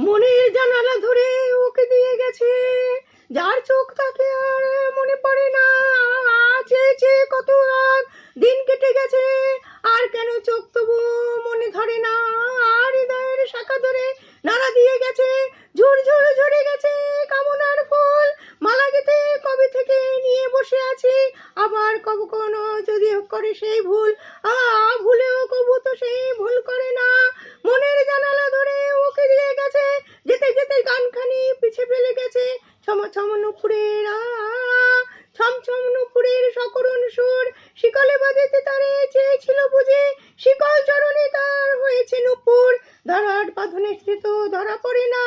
মনের জানালা ধরে ওকে দিয়ে গেছে। যার চোখ তাকে আর মনে পড়ে না। চেয়েছে কত আর দিন কেটে গেছে। আর কেন চোখ তবু মনে ধরে না? আর হৃদয়ের শাখা ধরে নাড়া দিয়ে গেছে। ঝুর ঝুর ঝরে গেছে কামনার ফুল। মালা গেতে কবে থেকে নিয়ে বসে আছি? আবার কব কোনো যদি করে সেই ভুল, আ, ভুলেও কবু তো সেই ভুল। গেছে ছম ছম নুপুরের আ ছম ছম নুপুরের সকরুণ সুর, শিকলে বাজেতে তারে চেয়েছিল বুঝে, শিকল চরণে তার হয়েছে নুপুর, ধরার বাঁধনে সে তো ধরা পড়ে না।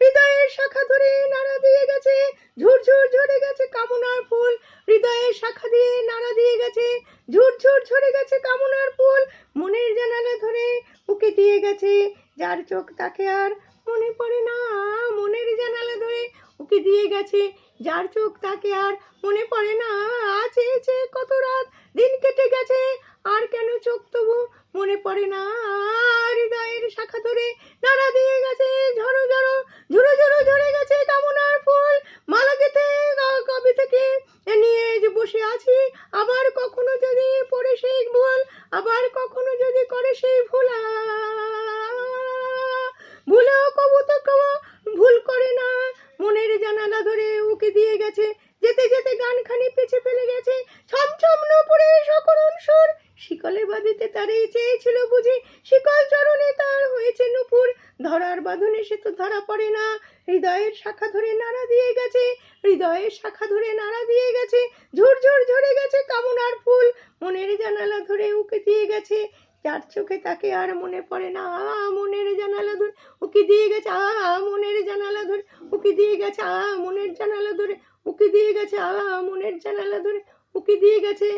হৃদয়ের শাখা ধরে নাড়া দিয়ে গেছে ঝুর ঝুর গেছে কামনার ফুল। হৃদয়ের শাখা দিয়ে নাড়া দিয়ে গেছে, ঝুর ঝুর ঝরে গেছে কামনার ফুল। মনের জানালা ধরে উকে দিয়ে গেছে, যার চোখ তাকে আর মনে পড়ে না। মনের জানালা ধরে উকে দিয়ে গেছে। যার চোখ তাকে আর মনে পড়ে না। চেয়েছে কত রাত, দিন কেটে গেছে। আর কেন চোখ তবু মনে পড়ে না? হৃদয়ের শাখা ধরে নাড়া দিয়ে গেছে। ঝড়ো ঝড়ো ঝুড়ো ঝুড়ো ঝরে গেছে কামনার ফুল। মালা গেতে কবে থেকে নিয়ে যে বসে আছি, আবার কখনো যদি পড়ে সেই ভুল, আবার উকে দিয়ে গেছে। যেতে যেতে গানখানি পিছে ফেলে গেছে। ছমছম নুপুরে সকরুণ সুর শিকলে বাঁধিতে তারে চেয়েছিল বুঝি। শিকল চরণে তার হয়েছে নুপুর। ধরার বাঁধনে সে তো ধরা পড়ে না। হৃদয়ের শাখা ধরে নাড়া দিয়ে গেছে। হৃদয়ের শাখা ধরে নাড়া দিয়ে গেছে। ঝুর ঝুর ঝরে গেছে কামনার ফুল। মনের জানালা ধরে উকে দিয়ে গেছে। যার চোখে তাকে আর মনে পড়ে না। আ, মনের জানালা ধরে উকি দিয়ে গেছে। আ মনের জানালা ধরে উকি দিয়ে গেছে, আ, মনের জানালা ধরে, উকি দিয়ে গেছে, আ, মনের জানালা ধরে, উকি দিয়ে গেছে।